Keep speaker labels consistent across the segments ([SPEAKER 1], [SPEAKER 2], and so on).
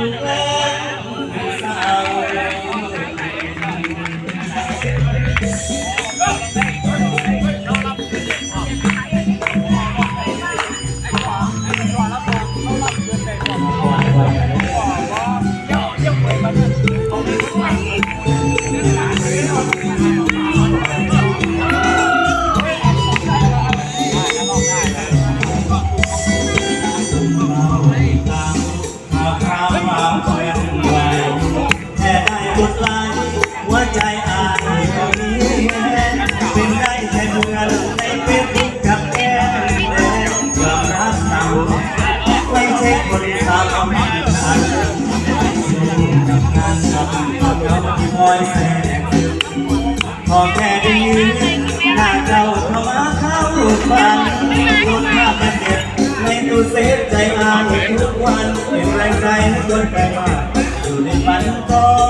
[SPEAKER 1] ถูก ค่ได้กดไลหัวใจอานก็มีแค่เป็นได้แค่เพื่อนในเฟซบุ๊กกับแกยอมรับตามไม่ใช่คนทำทันกับงานกับเขาที่คอยแสงพอแค่ได้ยินหน้าเจ้าเข้ามาเข้าฟังรถภาพมันเด็ดไม่ดูเซฟใจอ่านทุกวันเป็นแรงใจให้คนแปลว่าอยู่ในฝันก็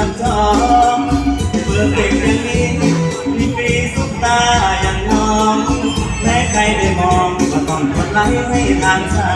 [SPEAKER 1] นั่งคิวจับจองเพื่อเด็กอย่างนี้มีปีสุดตาอย่างน้อง แม้ใครได้มองก็ต้องกดไลค์ให้ทางซ้า